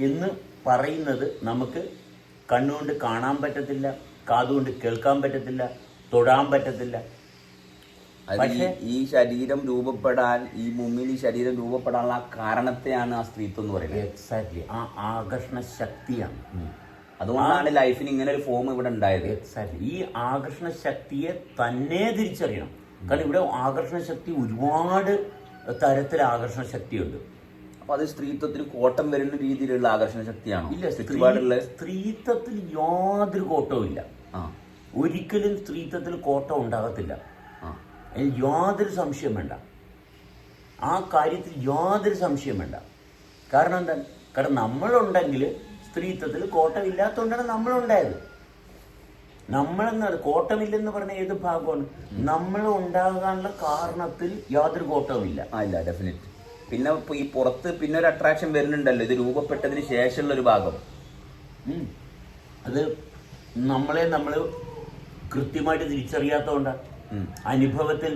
എന്ന് പറയുന്നത് നമുക്ക് കണ്ണുകൊണ്ട് കാണാൻ പറ്റത്തില്ല കാതുകൊണ്ട് കേൾക്കാൻ പറ്റത്തില്ല തൊടാൻ പറ്റത്തില്ല. ഈ- പക്ഷേ- ഈ ശരീരം രൂപപ്പെടാൻ ഈ മുമ്പിൽ ഈ ശരീരം രൂപപ്പെടാനുള്ള കാരണത്തെയാണ് ആ സ്ത്രീത്വം എന്ന് പറയുന്നത്. എക്സാക്ട്ലി ആ ആകർഷണ ശക്തിയാണ്. അതുകൊണ്ടാണ് ലൈഫിന് ഇങ്ങനെ ഒരു ഫോം ഇവിടെ ഉണ്ടായത്. എക്സാക്ട്ലി ഈ ആകർഷണ ശക്തിയെ തന്നെ തിരിച്ചറിയണം. കാരണം ഇവിടെ ആകർഷണ ശക്തി ഒരുപാട് തരത്തിൽ ആകർഷണ ശക്തിയുണ്ട്. അപ്പൊ അത് സ്ത്രീത്വത്തിന് കോട്ടം വരുന്ന രീതിയിലുള്ള ആകർഷണ ശക്തിയാണ്? ഇല്ല സ്ത്രീപാടുള്ള ചുറ്റുപാടുള്ള സ്ത്രീത്വത്തിൽ യാതൊരു കോട്ടവും ഇല്ല. ഒരിക്കലും സ്ത്രീത്വത്തിൽ കോട്ടം ഉണ്ടാകത്തില്ല. യാതൊരു സംശയം വേണ്ട. ആ കാര്യത്തിൽ യാതൊരു സംശയം വേണ്ട. കാരണം എന്താ? കാരണം നമ്മളുണ്ടെങ്കിൽ സ്ത്രീത്വത്തിൽ കോട്ടമില്ലാത്തതുകൊണ്ടാണ് നമ്മളുണ്ടായത്. നമ്മളെന്ന് കോട്ടമില്ലെന്ന് പറഞ്ഞ ഏത് ഭാഗമാണ്? നമ്മൾ ഉണ്ടാകാനുള്ള കാരണത്തിൽ യാതൊരു കോട്ടവുമില്ല. ആ ഇല്ല ഡെഫിനറ്റ് പിന്നെ ഈ പുറത്ത് പിന്നെ ഒരു അട്രാക്ഷൻ വരുന്നുണ്ടല്ലോ. ഇത് രൂപപ്പെട്ടതിന് ശേഷമുള്ള ഒരു ഭാഗം. അത് നമ്മളെ നമ്മൾ കൃത്യമായിട്ട് തിരിച്ചറിയാത്തതുകൊണ്ടാണ് അനുഭവത്തിൽ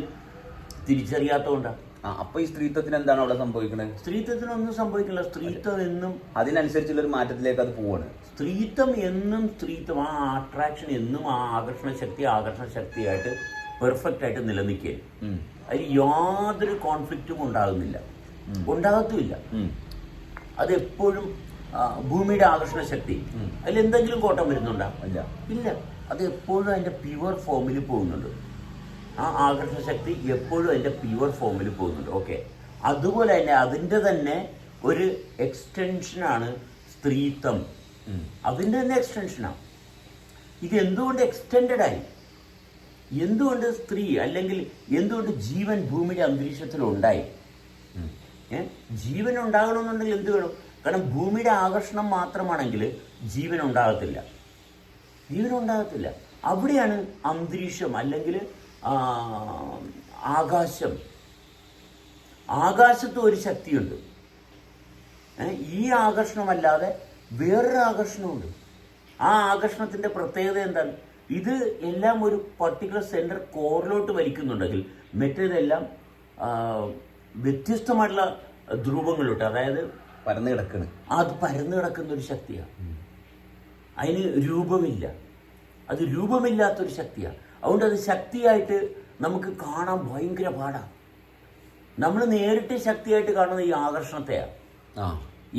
തിരിച്ചറിയാത്തതുകൊണ്ടാണ് ആ അപ്പൊ ഈ സ്ത്രീത്വത്തിന് എന്താണ് അവിടെ സംഭവിക്കുന്നത് സ്ത്രീത്വത്തിനൊന്നും സംഭവിക്കില്ല. സ്ത്രീത്വം എന്നും അതിനനുസരിച്ചുള്ള ഒരു മാറ്റത്തിലേക്ക് അത് പോവാണ്. സ്ത്രീത്വം എന്നും സ്ത്രീത്വം ആ അട്രാക്ഷൻ എന്നും ആ ആകർഷണ ശക്തി ആകർഷണ ശക്തിയായിട്ട് പെർഫെക്റ്റ് ആയിട്ട് നിലനിൽക്കുകയും ഉം. അതിൽ യാതൊരു കോൺഫ്ലിക്റ്റും ഉണ്ടാകുന്നില്ല. ഉണ്ടാകത്തുമില്ല. അത് എപ്പോഴും ഭൂമിയുടെ ആകർഷണ ശക്തി. അതിൽ എന്തെങ്കിലും കോട്ടം വരുന്നുണ്ടോ? ഇല്ല. ഇല്ല. അത് എപ്പോഴും അതിന്റെ പ്യുവർ ഫോമിൽ പോകുന്നുണ്ട്. ആ ആകർഷണ ശക്തി എപ്പോഴും അതിന്റെ പ്യുവർ ഫോമിൽ പോകുന്നുണ്ട്. ഓക്കെ അതുപോലെ തന്നെ അതിന്റെ തന്നെ ഒരു എക്സ്റ്റൻഷനാണ് സ്ത്രീത്വം. അതിന്റെ തന്നെ എക്സ്റ്റൻഷനാണ് ഇത് എന്തുകൊണ്ട് എക്സ്റ്റെൻഡ് ആയി? എന്തുകൊണ്ട് സ്ത്രീ അല്ലെങ്കിൽ എന്തുകൊണ്ട് ജീവൻ ഭൂമിയുടെ അന്തരീക്ഷത്തിൽ ഉണ്ടായി? ജീവൻ ഉണ്ടാകണമെന്നുണ്ടെങ്കിൽ എന്ത് വേണം? കാരണം ഭൂമിയുടെ ആകർഷണം മാത്രമാണെങ്കിൽ ജീവൻ ഉണ്ടാകത്തില്ല ജീവൻ ഉണ്ടാകത്തില്ല അവിടെയാണ് അന്തരീക്ഷം അല്ലെങ്കിൽ ആകാശം. ആകാശത്ത് ഒരു ശക്തിയുണ്ട്? ഈ ആകർഷണമല്ലാതെ വേറൊരു ആകർഷണമുണ്ട് ആ ആകർഷണത്തിന്റെ പ്രത്യേകത എന്താണ്? ഇത് എല്ലാം ഒരു പർട്ടിക്കുലർ സെന്റർ കോറിലോട്ട് വലിക്കുന്നുണ്ടെങ്കിൽ മറ്റേതെല്ലാം വ്യത്യസ്തമായിട്ടുള്ള ധ്രുവങ്ങളുണ്ട് അതായത് പരന്നു കിടക്കുന്നത് അത് പരന്നു കിടക്കുന്ന ഒരു ശക്തിയാണ് അതിന് രൂപമില്ല. അത് രൂപമില്ലാത്തൊരു ശക്തിയാണ് അതുകൊണ്ട് അത് ശക്തിയായിട്ട് നമുക്ക് കാണാൻ ഭയങ്കര പാടാണ് നമ്മൾ നേരിട്ട് ശക്തിയായിട്ട് കാണുന്ന ഈ ആകർഷണത്തെയാണ്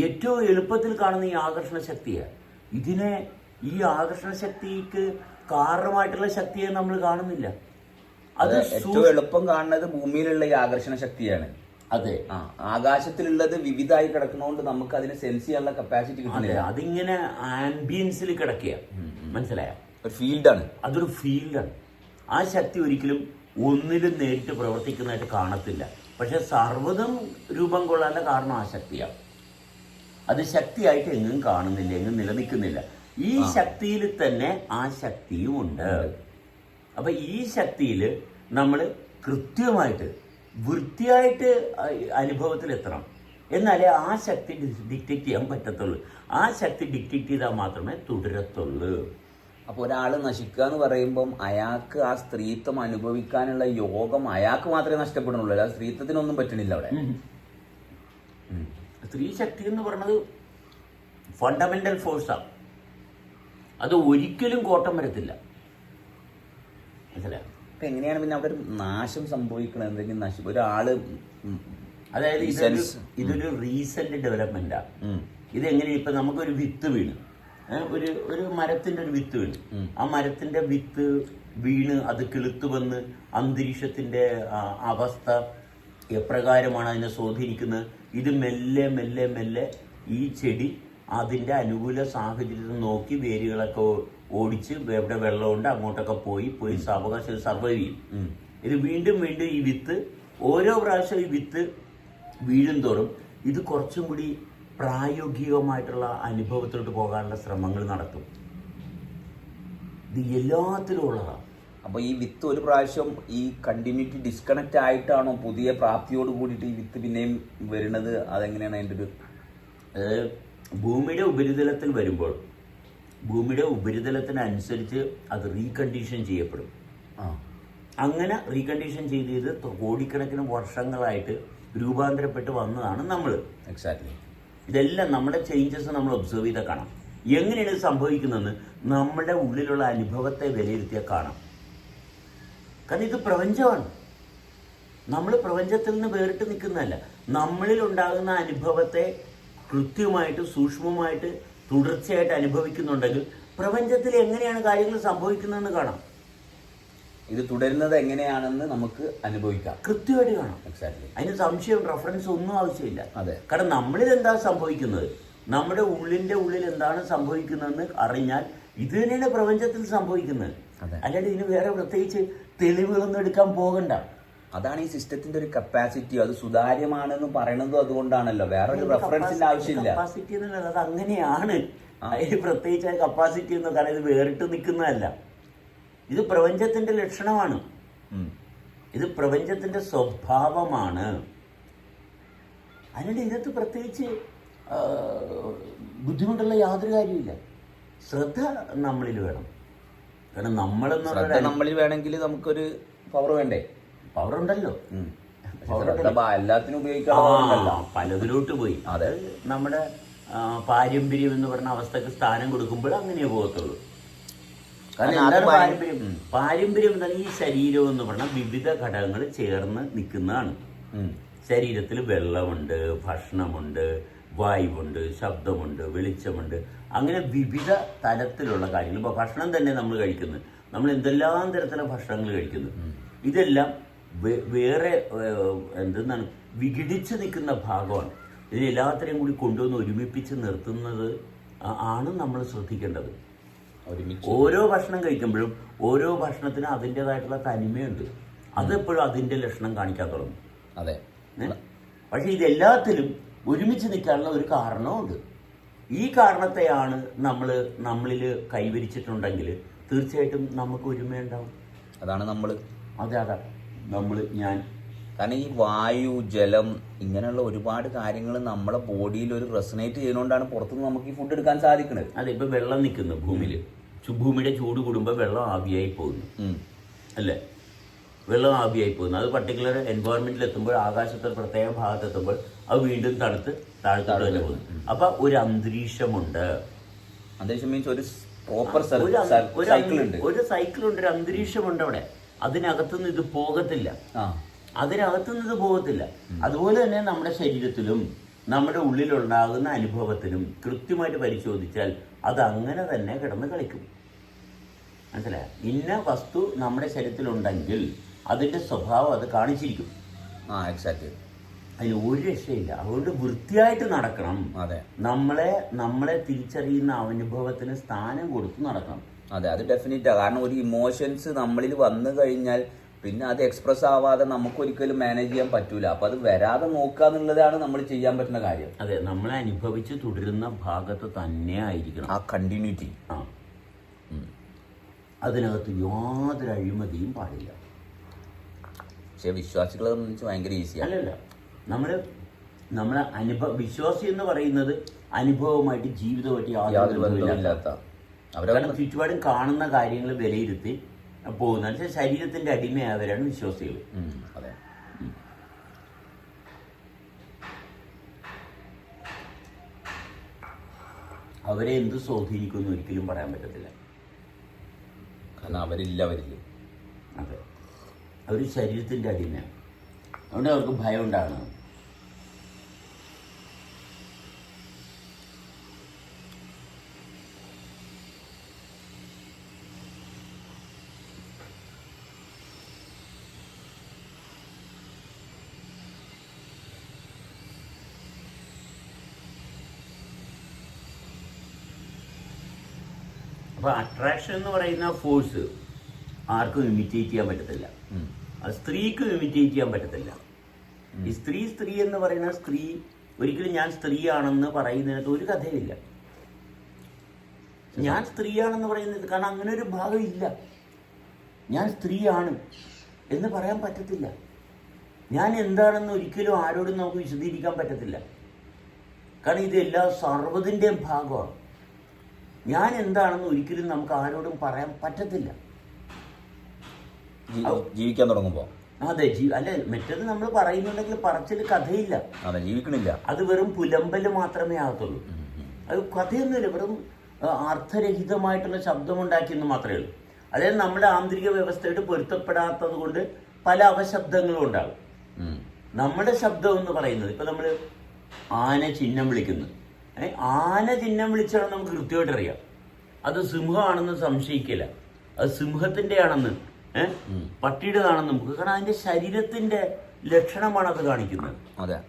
ഏറ്റവും എളുപ്പത്തിൽ കാണുന്ന ഈ ആകർഷണ ശക്തിയാണ് ഇതിനെ ഈ ആകർഷണ ശക്തിക്ക് കാരണമായിട്ടുള്ള ശക്തിയെ നമ്മൾ കാണുന്നില്ല. അത് ഏറ്റവും എളുപ്പം കാണുന്നത് ഭൂമിയിലുള്ള ഈ ആകർഷണ ശക്തിയാണ്. അതെ. ആ. ആകാശത്തിലുള്ളത് വിവിധമായി കിടക്കുന്നതുകൊണ്ട് നമുക്ക് അതിനെ സെൻസ് ചെയ്യാനുള്ള കപ്പാസിറ്റി അതെ. കിട്ടുന്നില്ല. അതിങ്ങനെ ആംബിയൻസിൽ കിടക്കുക മനസ്സിലായോ? ഒരു ഫീൽഡാണ് അതൊരു ഫീൽഡാണ് ആ ശക്തി ഒരിക്കലും ഒന്നിലും നേരിട്ട് പ്രവർത്തിക്കുന്നതായിട്ട് കാണത്തില്ല. പക്ഷെ സർവതും രൂപം കൊള്ളാനുള്ള കാരണം ആ ശക്തിയാണ് അത് ശക്തിയായിട്ട് എങ്ങും കാണുന്നില്ല എങ്ങും നിലനിൽക്കുന്നില്ല. ഈ ശക്തിയിൽ തന്നെ ആ ശക്തിയും ഉണ്ട്. അപ്പൊ ഈ ശക്തിയിൽ നമ്മൾ കൃത്യമായിട്ട് വൃത്തിയായിട്ട് അനുഭവത്തിൽ എത്തണം. എന്നാലേ ആ ശക്തി ഡിക്റ്റേറ്റ് ചെയ്യാൻ പറ്റത്തുള്ളൂ. ആ ശക്തി ഡിക്റ്റേറ്റ് ചെയ്താൽ മാത്രമേ തുടരത്തുള്ളൂ. അപ്പോൾ ഒരാൾ നശിക്കുക എന്ന് പറയുമ്പം അയാൾക്ക് ആ സ്ത്രീത്വം അനുഭവിക്കാനുള്ള യോഗം അയാൾക്ക് മാത്രമേ നഷ്ടപ്പെടുന്നുള്ളൂ. അല്ല സ്ത്രീത്വത്തിനൊന്നും പറ്റണില്ല അവിടെ. സ്ത്രീ ശക്തി എന്ന് പറയുന്നത് ഫണ്ടമെന്റൽ ഫോഴ്സാണ് അത് ഒരിക്കലും കോട്ടം വരത്തില്ല. മനസ്സിലായോ? അപ്പൊ എങ്ങനെയാണ് പിന്നെ അവിടെ ഒരു നാശം സംഭവിക്കുന്നത് എന്തെങ്കിലും നശി? ഒരാൾ അതായത് ഇതൊരു ഇതൊരു റീസെന്റ് ഡെവലപ്മെന്റ്. ഇത് ഇതെങ്ങനെ ഇപ്പൊ നമുക്കൊരു വിത്ത് വീണ്. ഒരു ഒരു മരത്തിന്റെ ഒരു വിത്ത് വീണ്. ആ മരത്തിന്റെ വിത്ത് വീണ് അത് കിളുത്തു വന്ന് അന്തരീക്ഷത്തിന്റെ അവസ്ഥ എപ്രകാരമാണ് അതിനെ സ്വാധീനിക്കുന്നത്? ഇത് മെല്ലെ മെല്ലെ മെല്ലെ ഈ ചെടി അതിന്റെ അനുകൂല സാഹചര്യത്തിൽ നോക്കി വേരുകളൊക്കെ ഓടിച്ച് എവിടെ വെള്ളമുണ്ട് അങ്ങോട്ടൊക്കെ പോയി പോയി സാവകാശം സർവൈവ് ചെയ്യും. ഇത് വീണ്ടും വീണ്ടും ഈ വിത്ത് ഓരോ പ്രാവശ്യം ഈ വിത്ത് വീഴും തോറും ഇത് കുറച്ചും കൂടി പ്രായോഗികമായിട്ടുള്ള അനുഭവത്തിലോട്ട് പോകാനുള്ള ശ്രമങ്ങൾ നടത്തും. ഇത് എല്ലാത്തിലും ഉള്ളതാണ് അപ്പൊ ഈ വിത്ത് ഒരു പ്രാവശ്യം ഈ കണ്ടിന്യൂറ്റി ഡിസ്കണക്ട് ആയിട്ടാണോ പുതിയ പ്രാപ്തിയോട് കൂടിയിട്ട് ഈ വിത്ത് പിന്നെയും വരുന്നത്? അതെങ്ങനെയാണ് അതിന്റെ ഒരു ഭൂമിയുടെ ഉപരിതലത്തിൽ വരുമ്പോൾ ഭൂമിയുടെ ഉപരിതലത്തിനനുസരിച്ച് അത് റീകണ്ടീഷൻ ചെയ്യപ്പെടും. ആ. അങ്ങനെ റീകണ്ടീഷൻ ചെയ്ത് ചെയ്ത് കോടിക്കണക്കിന് വർഷങ്ങളായിട്ട് രൂപാന്തരപ്പെട്ട് വന്നതാണ് നമ്മൾ എക്സാക്ട്ലി ഇതെല്ലാം നമ്മുടെ ചേഞ്ചസ് നമ്മൾ ഒബ്സർവ് ചെയ്താൽ കാണാം. എങ്ങനെയാണ് ഇത് സംഭവിക്കുന്നതെന്ന് നമ്മുടെ ഉള്ളിലുള്ള അനുഭവത്തെ വിലയിരുത്തിയാൽ കാണാം. കാരണം ഇത് പ്രപഞ്ചമാണ്. നമ്മൾ പ്രപഞ്ചത്തിൽ നിന്ന് വേറിട്ട് നിൽക്കുന്നതല്ല. നമ്മളിൽ ഉണ്ടാകുന്ന അനുഭവത്തെ കൃത്യമായിട്ട് സൂക്ഷ്മമായിട്ട് തുടർച്ചയായിട്ട് അനുഭവിക്കുന്നുണ്ടെങ്കിൽ പ്രപഞ്ചത്തിൽ എങ്ങനെയാണ് കാര്യങ്ങൾ സംഭവിക്കുന്നതെന്ന് കാണാം. ഇത് തുടരുന്നത് എങ്ങനെയാണെന്ന് നമുക്ക് അനുഭവിക്കാം. കൃത്യമായിട്ട് കാണാം. എക്സാക്ട്ലി. അതിന് സംശയം റെഫറൻസ് ഒന്നും ആവശ്യമില്ല. അതെ. കാരണം നമ്മളിൽ എന്താ സംഭവിക്കുന്നത്? നമ്മുടെ ഉള്ളിന്റെ ഉള്ളിൽ എന്താണ് സംഭവിക്കുന്നതെന്ന് അറിഞ്ഞാൽ ഇത് തന്നെയാണ് പ്രപഞ്ചത്തിൽ സംഭവിക്കുന്നത്. അല്ലാണ്ട് ഇതിന് വേറെ പ്രത്യേകിച്ച് തെളിവുകളൊന്നും എടുക്കാൻ പോകണ്ട. അതാണ് ഈ സിസ്റ്റത്തിന്റെ ഒരു കപ്പാസിറ്റി അത് സുതാര്യമാണെന്ന് പറയണതും അതുകൊണ്ടാണല്ലോ. വേറെ ഒരു റെഫറൻസിന്റെ ആവശ്യമില്ല. കപ്പാസിറ്റി എന്നുള്ളത് അത് അങ്ങനെയാണ്. പ്രത്യേകിച്ച് കപ്പാസിറ്റി എന്ന് കാരണം ഇത് വേറിട്ട് നിൽക്കുന്നതല്ല. ഇത് പ്രപഞ്ചത്തിന്റെ ലക്ഷണമാണ്. ഇത് പ്രപഞ്ചത്തിന്റെ സ്വഭാവമാണ്. അതിനുണ്ട് ഇതിനകത്ത് പ്രത്യേകിച്ച് ബുദ്ധിമുട്ടുള്ള യാതൊരു കാര്യമില്ല ശ്രദ്ധ നമ്മളിൽ വേണം. കാരണം നമ്മളെന്നുള്ള പറഞ്ഞാൽ നമ്മളിൽ വേണമെങ്കിൽ നമുക്കൊരു പവർ വേണ്ടേ? പവർ ഉണ്ടല്ലോ എല്ലാത്തിനും ഉപയോഗിക്കാം പലതിലോട്ട് പോയി. അത് നമ്മുടെ പാരമ്പര്യം എന്ന് പറഞ്ഞ അവസ്ഥക്ക് സ്ഥാനം കൊടുക്കുമ്പോൾ അങ്ങനെ പോകത്തുള്ളൂ. പാരമ്പര്യം. പാരമ്പര്യം എന്താണ് ഈ ശരീരം എന്ന് പറഞ്ഞാൽ വിവിധ ഘടകങ്ങൾ ചേർന്ന് നിൽക്കുന്നതാണ്. ശരീരത്തിൽ വെള്ളമുണ്ട് ഭക്ഷണമുണ്ട് വായുവുണ്ട് ശബ്ദമുണ്ട് വെളിച്ചമുണ്ട്. അങ്ങനെ വിവിധ തരത്തിലുള്ള കാര്യങ്ങൾ. ഇപ്പോൾ ഭക്ഷണം തന്നെ നമ്മൾ കഴിക്കുന്നത് നമ്മൾ എന്തെല്ലാം തരത്തിലുള്ള ഭക്ഷണങ്ങൾ കഴിക്കുന്നു? ഇതെല്ലാം വേറെ എന്തെന്നാണ് വിഘടിച്ച് നിൽക്കുന്ന ഭാഗമാണ്. ഇത് എല്ലാത്തിനെയും കൂടി കൊണ്ടുവന്ന് ഒരുമിപ്പിച്ച് നിർത്തുന്നത് ആണ് നമ്മൾ ശ്രദ്ധിക്കേണ്ടത്. ഓരോ ഭക്ഷണം കഴിക്കുമ്പോഴും ഓരോ ഭക്ഷണത്തിനും അതിന്റെതായിട്ടുള്ള തനിമയുണ്ട്. അതെപ്പോഴും അതിന്റെ ലക്ഷണം കാണിക്കാൻ തുടങ്ങും. അതെ? പക്ഷെ ഇതെല്ലാത്തിലും ഒരുമിച്ച് നിൽക്കാനുള്ള ഒരു കാരണമുണ്ട് ഈ കാരണത്തെയാണ് നമ്മൾ നമ്മളിൽ കൈവരിച്ചിട്ടുണ്ടെങ്കിൽ തീർച്ചയായിട്ടും നമുക്ക് ഒരുമയുണ്ടാവും. അതാണ് നമ്മൾ അതെ അതെ നമ്മൾ ഞാൻ. കാരണം ഈ വായു ജലം ഇങ്ങനെയുള്ള ഒരുപാട് കാര്യങ്ങൾ നമ്മുടെ ബോഡിയിൽ ഒരു റെസനേറ്റ് ചെയ്യുന്നതുകൊണ്ടാണ് പുറത്തുനിന്ന് നമുക്ക് ഈ ഫുഡ് എടുക്കാൻ സാധിക്കുന്നത് അതെ ഇപ്പൊ വെള്ളം നിൽക്കുന്നു ഭൂമിയിൽ ഭൂമിയുടെ ചൂട് കൂടുമ്പോൾ വെള്ളം ആവിയായി പോകുന്നു. അല്ലേ? വെള്ളം ആവിയായി പോകുന്നു. അത് പർട്ടിക്കുലർ എൻവയോൺമെന്റിൽ എത്തുമ്പോൾ ആകാശത്തെ പ്രത്യേക ഭാഗത്ത് എത്തുമ്പോൾ അത് വീണ്ടും തണുത്ത് താഴത്തോട്ട് തന്നെ പോകുന്നു. അപ്പൊ ഒരു അന്തരീക്ഷമുണ്ട്. അന്തരീക്ഷം മീൻസ് ഒരു പ്രോപ്പർ ഒരു ഉണ്ട്. ഒരു സൈക്കിൾ ഉണ്ട് ഒരു അന്തരീക്ഷമുണ്ട് അവിടെ. അതിനകത്തുനിന്ന് ഇത് പോകത്തില്ല. അതിനകത്തുനിന്ന് ഇത് പോകത്തില്ല. അതുപോലെ തന്നെ നമ്മുടെ ശരീരത്തിലും നമ്മുടെ ഉള്ളിലുണ്ടാകുന്ന അനുഭവത്തിനും കൃത്യമായിട്ട് പരിശോധിച്ചാൽ അത് അങ്ങനെ തന്നെ കിടന്ന് കളിക്കും. മനസ്സിലായ? ഇന്ന വസ്തു നമ്മുടെ ശരീരത്തിലുണ്ടെങ്കിൽ അതിന്റെ സ്വഭാവം അത് കാണിച്ചിരിക്കും. ആ എക്സാക്ട് അതിന് ഒരു രക്ഷയില്ല. അതുകൊണ്ട് വൃത്തിയായിട്ട് നടക്കണം. അതെ. നമ്മളെ നമ്മളെ തിരിച്ചറിയുന്ന അനുഭവത്തിന് സ്ഥാനം കൊടുത്ത് നടക്കണം. അതെ അത് ഡെഫിനറ്റാണ് കാരണം ഒരു ഇമോഷൻസ് നമ്മളിൽ വന്നു കഴിഞ്ഞാൽ പിന്നെ അത് എക്സ്പ്രസ് ആവാതെ നമുക്കൊരിക്കലും മാനേജ് ചെയ്യാൻ പറ്റൂല. അപ്പൊ അത് വരാതെ നോക്കുക എന്നുള്ളതാണ് നമ്മൾ ചെയ്യാൻ പറ്റുന്ന കാര്യം. അതെ നമ്മൾ അനുഭവിച്ച് തുടരുന്ന ഭാഗത്ത് തന്നെ ആയിരിക്കണം. ആ കണ്ടിന്യൂറ്റി ആ. അതിനകത്ത് യാതൊരു അഴിമതിയും പാടില്ല. പക്ഷെ വിശ്വാസികളെ സംബന്ധിച്ച് ഭയങ്കര ഈസിയാണ് അല്ലല്ല. നമ്മൾ നമ്മളെ അനുഭവ വിശ്വാസി എന്ന് പറയുന്നത് അനുഭവമായിട്ട് ജീവിതമായിട്ട് യാതൊരു യാതൊരു ബന്ധവുമില്ലാത്ത ചുറ്റുപാടും കാണുന്ന കാര്യങ്ങൾ വിലയിരുത്തി പോകുന്ന വെച്ചാൽ ശരീരത്തിന്റെ അടിമയായവരാണ് വിശ്വാസികൾ അതെ. അവരെ എന്ത് സ്വാധീനിക്കുമെന്ന് ഒരിക്കലും പറയാൻ പറ്റത്തില്ല. കാരണം അവരില്ല അവരില്ല അതെ. അവർ ശരീരത്തിന്റെ അടിമയാണ്. അതുകൊണ്ട് അവർക്ക് ഭയം ഉണ്ടാകണം. അപ്പൊ അട്രാക്ഷൻ എന്ന് പറയുന്ന ഫോഴ്സ് ആർക്കും ഇമിറ്റേറ്റ് ചെയ്യാൻ പറ്റത്തില്ല. അത് സ്ത്രീക്കും ഇമിറ്റേറ്റ് ചെയ്യാൻ പറ്റത്തില്ല. ഈ സ്ത്രീ സ്ത്രീ എന്ന് പറയുന്ന സ്ത്രീ ഒരിക്കലും ഞാൻ സ്ത്രീയാണെന്ന് പറയുന്നതിനകത്ത് ഒരു കഥയില്ല. ഞാൻ സ്ത്രീയാണെന്ന് പറയുന്നത് കാരണം അങ്ങനെ ഒരു ഭാഗം ഇല്ല. ഞാൻ സ്ത്രീയാണ് എന്ന് പറയാൻ പറ്റത്തില്ല. ഞാൻ എന്താണെന്ന് ഒരിക്കലും ആരോടും നമുക്ക് വിശദീകരിക്കാൻ പറ്റത്തില്ല. കാരണം ഇത് എല്ലാ സർവതിന്റെയും ഭാഗമാണ്. ഞാൻ എന്താണെന്ന് ഒരിക്കലും നമുക്ക് ആരോടും പറയാൻ പറ്റത്തില്ല. ജീവിക്കാൻ തുടങ്ങുമ്പോൾ അതെ ജീ അല്ല മറ്റേത് നമ്മൾ പറയുന്നുണ്ടെങ്കിൽ പറച്ചിൽ കഥയില്ല. അതെ ജീവിക്കണില്ല. അത് വെറും പുലമ്പൽ മാത്രമേ ആകത്തുള്ളൂ. അത് കഥയൊന്നുമില്ല വെറും അർത്ഥരഹിതമായിട്ടുള്ള ശബ്ദമുണ്ടാക്കിയെന്ന് മാത്രമേ ഉള്ളൂ. അതായത് നമ്മുടെ ആന്തരിക വ്യവസ്ഥയായിട്ട് പൊരുത്തപ്പെടാത്തത് കൊണ്ട് പല അവശബ്ദങ്ങളും ഉണ്ടാകും. നമ്മുടെ ശബ്ദം എന്ന് പറയുന്നത് ഇപ്പൊ നമ്മൾ ആന ചിഹ്നം വിളിക്കുന്നു. ആന ചിഹ്നം വിളിച്ചാണെന്ന് നമുക്ക് കൃത്യമായിട്ട് അറിയാം. അത് സിംഹമാണെന്ന് സംശയിക്കില്ല. അത് സിംഹത്തിന്റെ ആണെന്ന് ഏഹ് പട്ടിയുടേതാണെന്ന് നമുക്ക് കാരണം അതിന്റെ ശരീരത്തിന്റെ ലക്ഷണമാണ് അത് കാണിക്കുന്നത്. അതെ.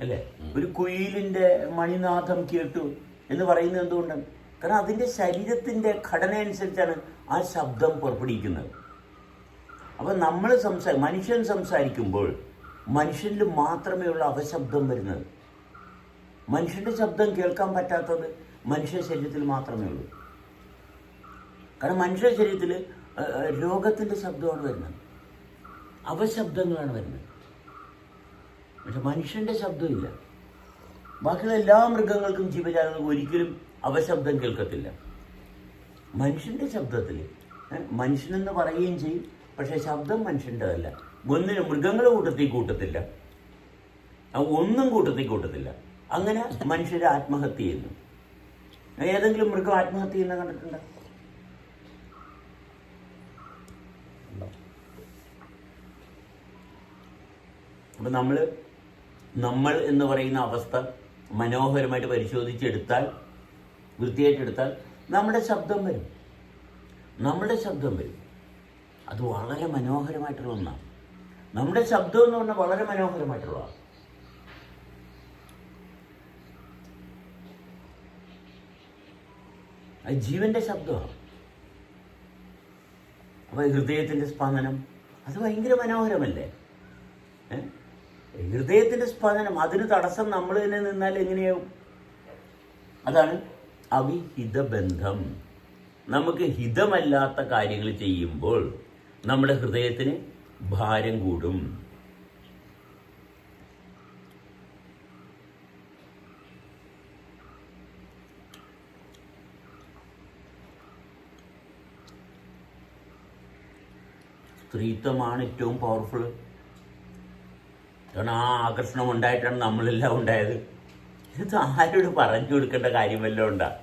അല്ലേ? ഒരു കുയിലിന്റെ മണിനാഥം കേട്ടു എന്ന് പറയുന്നത് എന്തുകൊണ്ടാണ് കാരണം അതിന്റെ ശരീരത്തിന്റെ ഘടന അനുസരിച്ചാണ് ആ ശബ്ദം പുറപ്പെടുവിക്കുന്നത്. അപ്പൊ നമ്മൾ സംസാ മനുഷ്യൻ സംസാരിക്കുമ്പോൾ മനുഷ്യനിൽ മാത്രമേ ഉള്ള അപശബ്ദം വരുന്നത്. മനുഷ്യന്റെ ശബ്ദം കേൾക്കാൻ പറ്റാത്തത് മനുഷ്യ ശരീരത്തിൽ മാത്രമേ ഉള്ളൂ. കാരണം മനുഷ്യ ശരീരത്തിൽ രോഗത്തിന്റെ ശബ്ദമാണ് വരുന്നത്. അവശബ്ദങ്ങളാണ് വരുന്നത്. പക്ഷെ മനുഷ്യന്റെ ശബ്ദമില്ല ബാക്കിയുള്ള എല്ലാ മൃഗങ്ങൾക്കും ജീവജാലങ്ങൾക്കും ഒരിക്കലും അവശബ്ദം കേൾക്കത്തില്ല. മനുഷ്യന്റെ ശബ്ദത്തിൽ മനുഷ്യനെന്ന് പറയുകയും ചെയ്യും പക്ഷെ ശബ്ദം മനുഷ്യന്റെതല്ല ഒന്നിനും മൃഗങ്ങളെ കൂട്ടത്തിൽ കൂട്ടത്തില്ല. ഒന്നും കൂട്ടത്തിൽ കൂട്ടത്തില്ല. അങ്ങനെ മനുഷ്യർ ആത്മഹത്യ ചെയ്യുന്നു. ഏതെങ്കിലും മൃഗം ആത്മഹത്യ ചെയ്യുന്ന കണ്ടിട്ടുണ്ട്? അപ്പം നമ്മൾ നമ്മൾ എന്ന് പറയുന്ന അവസ്ഥ മനോഹരമായിട്ട് പരിശോധിച്ചെടുത്താൽ വൃത്തിയായിട്ടെടുത്താൽ നമ്മുടെ ശബ്ദം വരും. നമ്മുടെ ശബ്ദം വരും. അത് വളരെ മനോഹരമായിട്ടുള്ള ഒന്നാണ്. നമ്മുടെ ശബ്ദം എന്ന് പറഞ്ഞാൽ വളരെ മനോഹരമായിട്ടുള്ളതാണ് അത് ജീവന്റെ ശബ്ദമാണ്. അപ്പൊ ഹൃദയത്തിന്റെ സ്പന്ദനം അത് ഭയങ്കര മനോഹരമല്ലേ? ഹൃദയത്തിന്റെ സ്പന്ദനം അതിന് തടസ്സം നമ്മൾ തന്നെ നിന്നാൽ എങ്ങനെയാവും? അതാണ് അവിഹിത ബന്ധം. നമുക്ക് ഹിതമല്ലാത്ത കാര്യങ്ങൾ ചെയ്യുമ്പോൾ നമ്മുടെ ഹൃദയത്തിന് ഭാരം കൂടും. സ്ത്രീത്വമാണ് ഏറ്റവും പവർഫുൾ കാരണം ആ ആകർഷണം ഉണ്ടായിട്ടാണ് നമ്മളെല്ലാം ഉണ്ടായത്. ഇത് ആരോട് പറഞ്ഞു കൊടുക്കേണ്ട കാര്യമല്ല ഉണ്ടാ?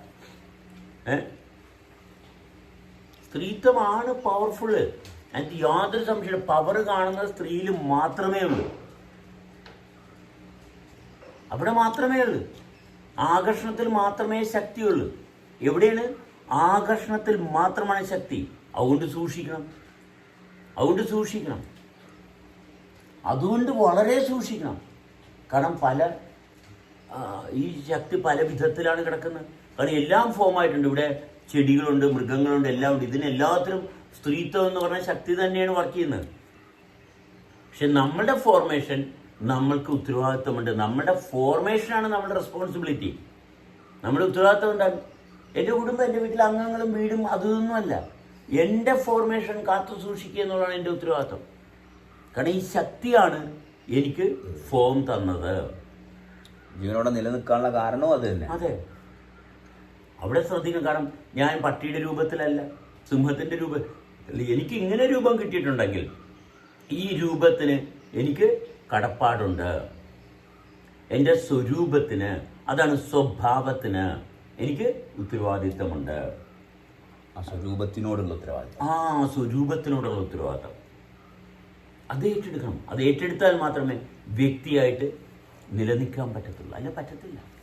സ്ത്രീത്വമാണ് പവർഫുള്ള് അതിന് യാതൊരു സംശയം പവർ കാണുന്നത് സ്ത്രീയിൽ മാത്രമേ ഉള്ളൂ. അവിടെ മാത്രമേ ഉള്ളൂ. ആകർഷണത്തിൽ മാത്രമേ ശക്തിയുള്ളൂ. എവിടെയാണ്? ആകർഷണത്തിൽ മാത്രമാണ് ശക്തി. അതുകൊണ്ട് സൂക്ഷിക്കണം. അതുകൊണ്ട് സൂക്ഷിക്കണം. അതുകൊണ്ട് വളരെ സൂക്ഷിക്കണം. കാരണം പല ഈ ശക്തി പല വിധത്തിലാണ് കിടക്കുന്നത്. കാരണം എല്ലാം ഫോമായിട്ടുണ്ട് ഇവിടെ ചെടികളുണ്ട് മൃഗങ്ങളുണ്ട് എല്ലാം ഉണ്ട്. ഇതിനെല്ലാത്തിനും സ്ത്രീത്വം എന്ന് പറഞ്ഞ ശക്തി തന്നെയാണ് വർക്ക് ചെയ്യുന്നത്. പക്ഷെ നമ്മുടെ ഫോർമേഷൻ നമ്മൾക്ക് ഉത്തരവാദിത്വമുണ്ട്. നമ്മുടെ ഫോർമേഷനാണ് നമ്മുടെ റെസ്പോൺസിബിലിറ്റി നമ്മുടെ ഉത്തരവാദിത്വം ഉണ്ടാകും എന്റെ കുടുംബം എന്റെ വീട്ടിലെ അംഗങ്ങളും വീടും അതൊന്നുമല്ല എന്റെ ഫോർമേഷൻ കാത്തു സൂക്ഷിക്കുക എന്നുള്ളതാണ് എന്റെ ഉത്തരവാദിത്വം. കാരണം ഈ ശക്തിയാണ് എനിക്ക് ഫോം തന്നത്. ജീവനോടെ നിലനിൽക്കാനുള്ള കാരണവും അത് തന്നെ. അതെ. അവിടെ ശ്രദ്ധിക്കണം. കാരണം ഞാൻ പട്ടിയുടെ രൂപത്തിലല്ല സിംഹത്തിന്റെ രൂപ എനിക്ക് ഇങ്ങനെ രൂപം കിട്ടിയിട്ടുണ്ടെങ്കിൽ ഈ രൂപത്തിന് എനിക്ക് കടപ്പാടുണ്ട്. എന്റെ സ്വരൂപത്തിന് അതാണ് സ്വഭാവത്തിന് എനിക്ക് ഉത്തരവാദിത്തമുണ്ട്. ആ സ്വരൂപത്തിനോടുള്ള ഉത്തരവാദിത്വം ആ സ്വരൂപത്തിനോടുള്ള ഉത്തരവാദിത്തം. അത് ഏറ്റെടുക്കണം. അത് ഏറ്റെടുത്താൽ മാത്രമേ വ്യക്തിയായിട്ട് നിലനിൽക്കാൻ പറ്റത്തുള്ളൂ. അല്ല പറ്റത്തില്ല.